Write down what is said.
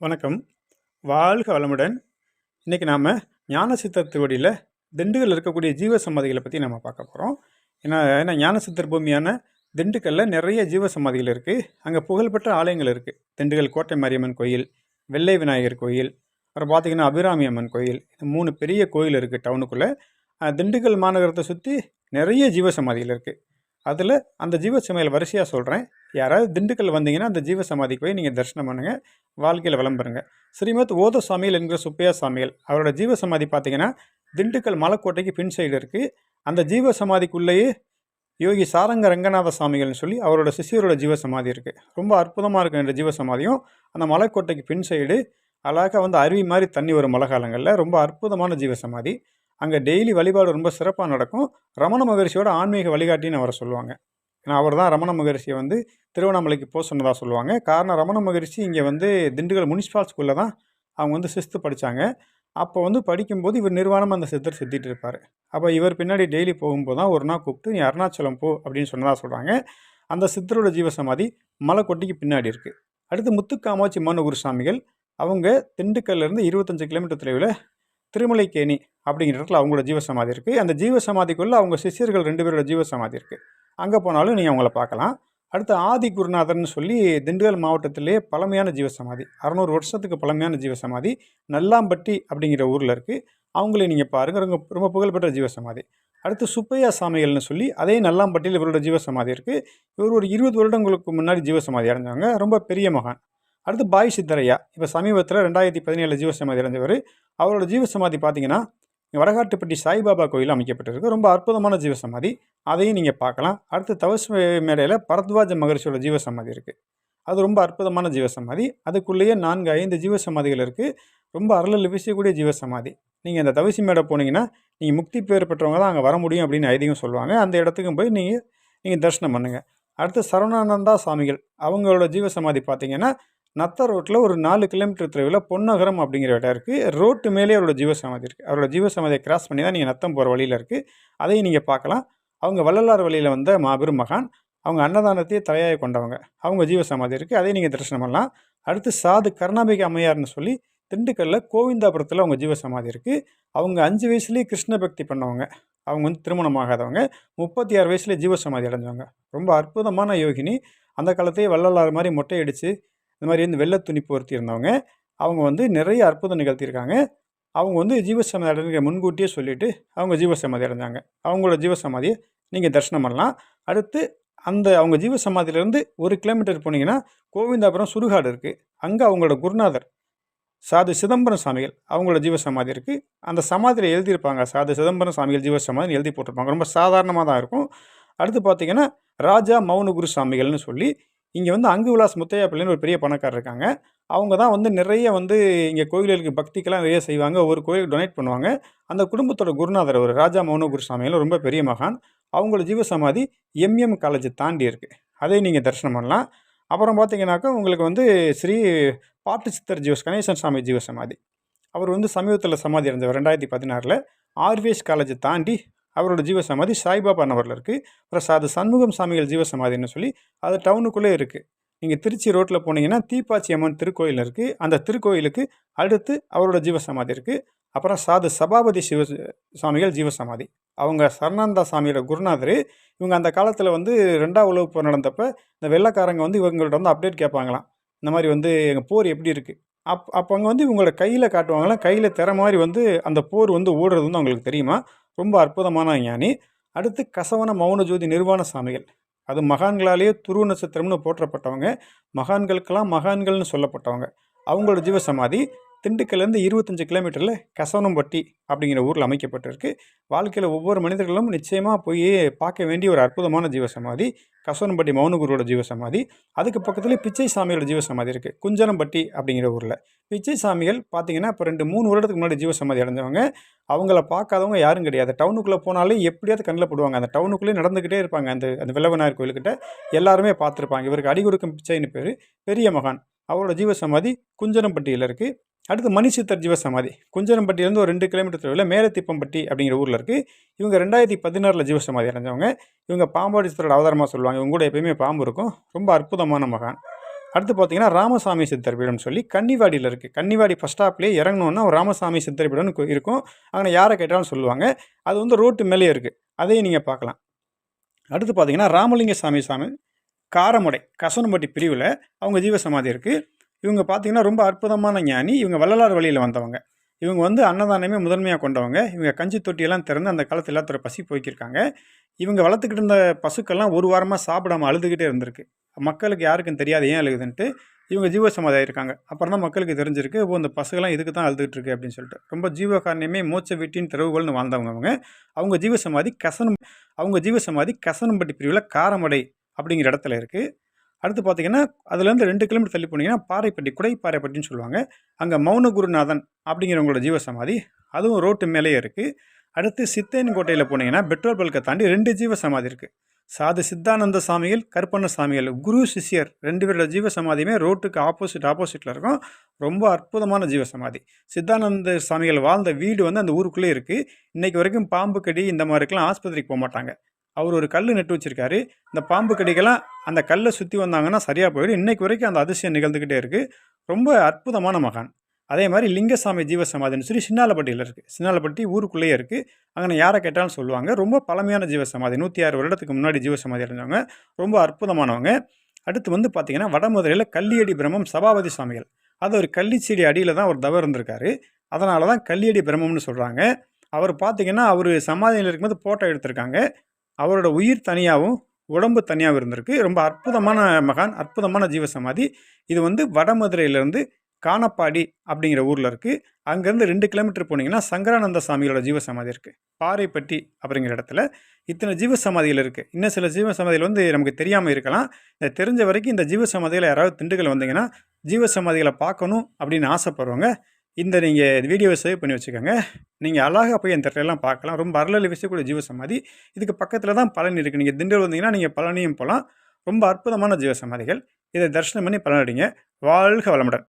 வணக்கம். வாழ்க வளமுடன். இன்றைக்கி நாம் ஞான சித்தர் திண்டுக்கல் இருக்கக்கூடிய ஜீவ சமாதிகளை பற்றி நம்ம பார்க்க போகிறோம் ஏன்னா ஏன்னா ஞான சித்தர் பூமியான திண்டுக்கல்லில் நிறைய ஜீவ சமாதிகள் இருக்குது அங்கே புகழ்பெற்ற ஆலயங்கள் இருக்குது திண்டுக்கல் கோட்டை மாரியம்மன் கோயில் வெள்ளை விநாயகர் கோயில் அப்புறம் பார்த்திங்கன்னா அபிராமி அம்மன் கோயில் இந்த மூணு பெரிய கோயில் இருக்குது டவுனுக்குள்ளே திண்டுக்கல் மாநகரத்தை சுற்றி நிறைய ஜீவ சமாதிகள் இருக்குது அதில் அந்த ஜீவ சமையல் வரிசையாக சொல்கிறேன் யாராவது திண்டுக்கல் வந்தீங்கன்னா அந்த ஜீவ சமாதிக்கு போய் நீங்கள் தரிசனம் பண்ணுங்கள் வாழ்க்கையில் விளம்பருங்க ஸ்ரீமத் ஓத சாமியல் என்கிற சுப்பையா சாமியல் அவரோட ஜீவ சமாதி பார்த்தீங்கன்னா திண்டுக்கல் மலைக்கோட்டைக்கு பின் சைடு இருக்குது அந்த ஜீவ சமாதிக்குள்ளேயே யோகி சாரங்க ரங்கநாத சாமிகள்னு சொல்லி அவரோட சிஷியரோட ஜீவ சமாதி இருக்குது ரொம்ப அற்புதமாக இருக்கும் இந்த ஜீவ சமாதியும் அந்த மலைக்கோட்டைக்கு பின் சைடு அழகாக வந்து அருவி மாதிரி தண்ணி வரும் மழை காலங்களில் ரொம்ப அற்புதமான ஜீவ சமாதி அங்கே டெய்லி வழிபாடு ரொம்ப சிறப்பாக நடக்கும். ரமண மகரிஷியோட ஆன்மீக வழிகாட்டின்னு அவரை சொல்லுவாங்க. ஏன்னா அவர் தான் ரமண மகரிஷியை வந்து திருவண்ணாமலைக்கு போக சொன்னதாக சொல்லுவாங்க. காரணம் ரமண மகரிஷி இங்கே வந்து திண்டுக்கல் முனிசிபால் ஸ்கூலில் தான் அவங்க வந்து சிஸ்து படித்தாங்க அப்போ வந்து படிக்கும்போது இவர் நிர்வாணமாக அந்த சித்தர் சுற்றிட்டு இருப்பார். அப்போ இவர் பின்னாடி டெய்லி போகும்போது தான் ஒரு நாள் கூப்பிட்டு நீ அருணாச்சலம் போ அப்படின்னு சொன்னதாக சொல்கிறாங்க அந்த சித்தரோட ஜீவசமாதி மலைக்கொட்டிக்கு பின்னாடி இருக்குது அடுத்து முத்துக்காமாச்சி மனு குருசாமிகள் அவங்க திண்டுக்கல்லேருந்து இருபத்தஞ்சு கிலோமீட்டர் தொலைவில் திருமலைக்கேணி அப்படிங்கிற இடத்துல அவங்களோட ஜீவசமாதி இருக்குது அந்த ஜீவசமாதிக்குள்ளே அவங்க சிஷியர்கள் ரெண்டு பேரோட ஜீவசமாதி இருக்குது அங்கே போனாலும் நீங்கள் அவங்கள பார்க்கலாம். அடுத்து ஆதி குருநாதர்னு சொல்லி திண்டுக்கல் மாவட்டத்திலே பழமையான ஜீவசமாதி அறநூறு வருஷத்துக்கு பழமையான ஜீவசமாதி நல்லாம்பட்டி அப்படிங்கிற ஊரில் இருக்குது அவங்களே நீங்கள் பாருங்கள் ரொம்ப ரொம்ப புகழ்பெற்ற ஜீவசமாதி. அடுத்து சுப்பையா சாமிகள்னு சொல்லி அதே நல்லாம்பட்டியில் இவரோட ஜீவசமாதி இருக்குது இவர் ஒரு இருபது வருடங்களுக்கு முன்னாடி ஜீவசமாதி அடைஞ்சவங்க. ரொம்ப பெரிய மகான். அடுத்து பாய் சித்தரையா. இப்போ சமீபத்தில் ரெண்டாயிரத்தி பதினேழு ஜீவசமாதி அடைஞ்சவர். அவரோட ஜீவசமாதி பார்த்தீங்கன்னா வடகாட்டுப்பட்டி சாய்பாபா கோயில் அமைக்கப்பட்டிருக்கு. ரொம்ப அற்புதமான ஜீவசமாதி. அதையும் நீங்கள் பார்க்கலாம். அடுத்து தவஸ் மேடையில் பரத்வாஜ மகர்ஷியோட ஜீவசமாதி இருக்குது அது ரொம்ப அற்புதமான ஜீவசமாதி. அதுக்குள்ளேயே நான்கு ஐந்து ஜீவசமாதிகள் இருக்குது ரொம்ப அருளில் வீசக்கூடிய ஜீவசமாதி. நீங்கள் அந்த தவசி மேடை போனீங்கன்னா நீங்கள் முக்தி பேர் பெற்றவங்க தான் அங்கே வர முடியும் அப்படின்னு ஐதீகம் சொல்லுவாங்க. அந்த இடத்துக்கும் போய் நீங்கள் நீங்கள் தரிசனம் பண்ணுங்கள் அடுத்து சரவணானந்தா சுவாமிகள் அவங்களோட ஜீவசமாதி பார்த்தீங்கன்னா நத்த ரோட்டில் ஒரு நாலு கிலோமீட்டர் தொலைவில் பொன்னகரம் அப்படிங்கிற இடம் இருக்குது ரோட்டு மேலே அவரோட ஜீவசமாதி இருக்குது அவரோட ஜீவசமாதியை கிராஸ் பண்ணி தான் நீங்கள் நத்தம் போகிற வழியில் இருக்குது அதையும் நீங்கள் பார்க்கலாம். அவங்க வள்ளலார் வழியில் வந்த மாபெரும் மகான். அவங்க அன்னதானத்தையே தலையாக கொண்டவங்க. அவங்க ஜீவசமாதி இருக்குது அதையும் நீங்கள் தரிசனம் பண்ணலாம். அடுத்து சாது கருணாபிகை அம்மையார்னு சொல்லி திண்டுக்கல்லில் கோவிந்தாபுரத்தில் அவங்க ஜீவசமாதி இருக்குது அவங்க அஞ்சு வயசுலேயே கிருஷ்ண பக்தி பண்ணவங்க. அவங்க வந்து திருமணம் ஆகாதவங்க. முப்பத்தி ஆறு வயசுலேயே ஜீவசமாதி அடைஞ்சவங்க. ரொம்ப அற்புதமான யோகினி. அந்த காலத்தையே வள்ளலார் மாதிரி மொட்டை அடித்து இந்த மாதிரி வந்து வெள்ளை துணி போர்த்தி இருந்தவங்க அவங்க வந்து நிறைய அற்புதம் நிகழ்த்தியிருக்காங்க. அவங்க வந்து ஜீவசமாதி அடைஞ்ச முன்கூட்டியே சொல்லிவிட்டு அவங்க ஜீவசமாதி அடைஞ்சாங்க அவங்களோட ஜீவசமாதியை நீங்கள் தரிசனம் பண்ணலாம். அடுத்து அந்த அவங்க ஜீவசமாதியிலேருந்து ஒரு கிலோமீட்டர் போனீங்கன்னா கோவிந்தாபுரம் சுடுகாடு இருக்குது அங்கே அவங்களோட குருநாதர் சாது சிதம்பரம் சாமிகள் அவங்களோட ஜீவசமாதி இருக்குது அந்த சமாதியில் எழுதியிருப்பாங்க. சாது சிதம்பரம் சாமிகள் ஜீவசமாதின்னு எழுதி போட்டிருப்பாங்க. ரொம்ப சாதாரணமாக தான் இருக்கும். அடுத்து பார்த்தீங்கன்னா ராஜா மௌனகுரு சாமிகள்னு சொல்லி இங்கே வந்து அங்கு விலாஸ் முத்தையா பிள்ளைன்னு ஒரு பெரிய பணக்காரர் இருக்காங்க. அவங்க தான் வந்து நிறைய வந்து இங்கே கோயில்களுக்கு பக்திக்கெல்லாம் நிறைய செய்வாங்க. ஒவ்வொரு கோயிலுக்கு டொனேட் பண்ணுவாங்க. அந்த குடும்பத்தோட குருநாதர் ஒரு ராஜா மௌன குருசாமியில் ரொம்ப பெரிய மகான். அவங்களோட ஜீவசமாதி எம்எம் காலேஜ் தாண்டி இருக்குது அதை நீங்கள் தரிசனம் பண்ணலாம். அப்புறம் பார்த்தீங்கன்னாக்கா உங்களுக்கு வந்து ஸ்ரீ பாட்டு சித்தர் ஜீவஸ் கணேசன் சாமி ஜீவசமாதி. அவர் வந்து சமீபத்தில் சமாதி அடைஞ்சவர் ரெண்டாயிரத்தி பதினாறில் ஆர்விஎஸ் காலேஜை தாண்டி அவரோட ஜீவசமாதி சாய்பாபா நகரில் இருக்குது அப்புறம் சாது சண்முகம் சாமிகள் ஜீவசமாதின்னு சொல்லி அது டவுனுக்குள்ளே இருக்குது நீங்கள் திருச்சி ரோட்டில் போனீங்கன்னா தீப்பாச்சி அம்மன் திருக்கோயில் இருக்குது அந்த திருக்கோயிலுக்கு அடுத்து அவரோட ஜீவசமாதி இருக்குது அப்புறம் சாது சபாபதி சிவ சுவாமிகள் ஜீவசமாதி. அவங்க சரணானந்தா சாமியோட குருநாதர் இவங்க அந்த காலத்தில் வந்து ரெண்டாவது உலக போர் நடந்தப்போ இந்த வெள்ளக்காரங்க வந்து இவங்கள்ட்ட வந்து அப்டேட் கேட்பாங்களாம் இந்த மாதிரி வந்து எங்கள் போர் எப்படி இருக்குது அப் அப்போ அங்கே வந்து இவங்களோட கையில் காட்டுவாங்களாம் கையில் திற மாதிரி வந்து அந்த போர் வந்து ஓடுறது வந்து அவங்களுக்கு தெரியுமா? ரொம்ப அற்புதமான ஞானி. அடுத்து கசவன மௌன ஜோதி நிர்வாண சாமிகள். அது மகான்களாலேயே துருவ நட்சத்திரம்னு போற்றப்பட்டவங்க. மகான்களுக்கெல்லாம் மகான்கள்னு சொல்லப்பட்டவங்க. அவங்களோட ஜீவசமாதி. திண்டுக்கல்லேருந்து இருபத்தஞ்சு கிலோமீட்டரில் கசவனம்பட்டி அப்படிங்கிற ஊரில் அமைக்கப்பட்டிருக்கு. வாழ்க்கையில் ஒவ்வொரு மனிதர்களும் நிச்சயமாக போய் பார்க்க வேண்டிய ஒரு அற்புதமான ஜீவசமாதி கசவனம்பட்டி மௌனகுருவோட ஜீவசமாதி அதுக்கு பக்கத்துலேயே பிச்சை சாமியோட ஜீவசமாதி இருக்குது குஞ்சனம்பட்டி அப்படிங்கிற ஊரில். பிச்சை சாமிகள் பார்த்தீங்கன்னா இப்போ ரெண்டு மூணு வருடத்துக்கு முன்னாடி ஜீவசமாதி அடைஞ்சவங்க. அவங்கள பார்க்காதவங்க யாரும் கிடையாது. டவுனுக்குள்ளே போனாலே எப்படியாவது கண்ணில் போடுவாங்க. அந்த டவுனுக்குள்ளே நடந்துக்கிட்டே இருப்பாங்க. அந்த அந்த வில்லவநாயர் கோயில்கிட்ட எல்லாருமே பார்த்துருப்பாங்க. இவருக்கு அடிகுடுக்கும் பிச்சைன்னு பேர். பெரிய மகான். அவரோட ஜீவசமாதி குஞ்சனம்பட்டியில் இருக்குது அடுத்து மணிசித்தர் ஜீவசமாதி குஞ்சரம்பட்டியிலேருந்து ஒரு ரெண்டு கிலோமீட்டர் தொலைவில் மேலத்திப்பம்பட்டி அப்படிங்கிற ஊரில் இருக்குது இவங்க ரெண்டாயிரத்தி பதினாறில் ஜீவசமாதி அடைஞ்சவங்க. இவங்க பாம்பாடி சித்தரோட அவதாரமாக சொல்லுவாங்க. இவங்க கூட எப்பயுமே பாம்பு இருக்கும். ரொம்ப அற்புதமான மகான். அடுத்து பார்த்தீங்கன்னா ராமசாமி சித்தர் பீடம்னு சொல்லி கன்னிவாடியில் இருக்குது கன்னிவாடி ஃபஸ்ட் ஸ்டாப்லேயே இறங்கணுன்னா ஒரு ராமசாமி சித்தர் பீடம்னு இருக்கும். அங்கே யாரை கேட்டாலும் சொல்லுவாங்க. அது வந்து ரோட்டு மேலேயே இருக்குது அதையும் நீங்கள் பார்க்கலாம். அடுத்து பார்த்தீங்கன்னா ராமலிங்க சாமி சாமி காரமுடை கசனம்பட்டி பிரிவில் அவங்க ஜீவசமாதி இருக்குது இவங்க பார்த்தீங்கன்னா ரொம்ப அற்புதமான ஞானி. இவங்க வள்ளலார் வழியில் வந்தவங்க. இவங்க வந்து அன்னதானமே முதன்மையாக கொண்டவங்க. இவங்க கஞ்சி தொட்டியெல்லாம் திறந்து அந்த காலத்தில் எல்லாத்தோட பசி போய்க்கிருக்காங்க இவங்க வளர்த்துக்கிட்டு இருந்த பசுக்கள்லாம் ஒரு வாரமாக சாப்பிடாம அழுதுகிட்டே இருந்திருக்கு. மக்களுக்கு யாருக்கும் தெரியாது ஏன் அழுகுதுன்ட்டு. இவங்க ஜீவசமாதி ஆயிருக்காங்க அப்புறம் தான் மக்களுக்கு தெரிஞ்சிருக்கு ஓ இந்த பசுகள்லாம் இதுக்கு தான் அழுதுகிட்டு இருக்கு? அப்படின்னு சொல்லிட்டு. ரொம்ப ஜீவகாரணியமே மூச்சை வீட்டின் திறவுகள்னு வாழ்ந்தவங்க அவங்க அவங்க ஜீவசமாதி கசனம் அவங்க ஜீவசமாதி கசனம்பட்டி பிரிவில் காரமடை அப்படிங்கிற இடத்துல இருக்குது அடுத்து பார்த்தீங்கன்னா அதுலேருந்து ரெண்டு கிலோமீட்டர் தள்ளி போனீங்கன்னா பாறைப்பட்டி குடை பாறைப்பட்டின்னு சொல்லுவாங்க. அங்கே மௌனகுருநாதன் அப்படிங்கிறவங்களோட ஜீவசமாதி. அதுவும் ரோட்டு மேலேயே இருக்குது அடுத்து சித்தேன் கோட்டையில் போனீங்கன்னா பெட்ரோல் பல்கை தாண்டி ரெண்டு ஜீவசமாதி இருக்குது சாது சித்தானந்த சாமிகள் கருப்பண்ண சாமிகள் குரு சிஷ்யர் ரெண்டு பேரோட ஜீவசமாதியுமே ரோட்டுக்கு ஆப்போசிட் ஆப்போசிட்டில் இருக்கும். ரொம்ப அற்புதமான ஜீவசமாதி. சித்தானந்த சாமிகள் வாழ்ந்த வீடு வந்து அந்த ஊருக்குள்ளே இருக்குது இன்றைக்கு வரைக்கும் பாம்பு கடி இந்த மாதிரிக்கெலாம் ஆஸ்பத்திரிக்கு போக மாட்டாங்க. அவர் ஒரு கல் நட்டு வச்சிருக்காரு. இந்த பாம்பு கடிக்கெல்லாம் அந்த கல்லை சுற்றி வந்தாங்கன்னா சரியாக போயிடும். இன்றைக்கு வரைக்கும் அந்த அதிசயம் நிகழ்ந்துக்கிட்டே இருக்குது ரொம்ப அற்புதமான மகான். அதே மாதிரி லிங்கசாமி ஜீவசமாதின்னு சொல்லி சின்னாலப்பட்டியில் இருக்குது சின்னாலப்பட்டி ஊருக்குள்ளேயே இருக்குது அங்கே யாரை கேட்டாலும் சொல்லுவாங்க. ரொம்ப பழமையான ஜீவசமாதி. நூற்றி ஆறு வருடத்துக்கு முன்னாடி ஜீவசமாதி அடைஞ்சவங்க. ரொம்ப அற்புதமானவங்க. அடுத்து வந்து பார்த்திங்கன்னா வடமதுரையில் கல்லியடி பிரம்மம் சபாபதி சுவாமிகள். அது ஒரு கள்ளிச்செடி அடியில் தான் ஒரு தவ இருந்திருக்காரு. அதனால தான் கல்லியடி பிரம்மம்னு சொல்கிறாங்க அவர் பார்த்திங்கன்னா அவர் சமாதியில் இருக்கும்போது ஃபோட்டோ எடுத்திருக்காங்க. அவரோட உயிர் தனியாகவும் உடம்பு தனியாகவும் இருந்திருக்கு. ரொம்ப அற்புதமான மகான் அற்புதமான ஜீவசமாதி. இது வந்து வடமதுரையிலேருந்து காணப்பாடி அப்படிங்கிற ஊரில் இருக்குது அங்கேருந்து ரெண்டு கிலோமீட்டர் போனீங்கன்னா சங்கரானந்த சாமிகளோட ஜீவசமாதி இருக்குது பாறைப்பட்டி அப்படிங்கிற இடத்துல இத்தனை ஜீவசமாதிகள் இருக்குது இன்னும் சில ஜீவசமாதிகள் வந்து நமக்கு தெரியாமல் இருக்கலாம். இதை தெரிஞ்ச வரைக்கும் இந்த ஜீவசமாதிகளை யாராவது திண்டுக்கல் வந்தீங்கன்னா ஜீவசமாதிகளை பார்க்கணும் அப்படின்னு ஆசைப்படுறவங்க இந்த நீங்கள் வீடியோவை சேவ் பண்ணி வச்சுக்கோங்க. நீங்கள் அழகாக போய் அந்த இடத்துலலாம் பார்க்கலாம். ரொம்ப அருளில் வீசக்கூடிய ஜீவசமாதி. இதுக்கு பக்கத்தில் தான் பழனி இருக்குது நீங்கள் திண்டல் வந்தீங்கன்னா நீங்கள் பழனியும் போகலாம் ரொம்ப அற்புதமான ஜீவசமாதிகள். இதை தரிசனம் பண்ணி பலனடிங்க. வாழ்க வளமுடன்.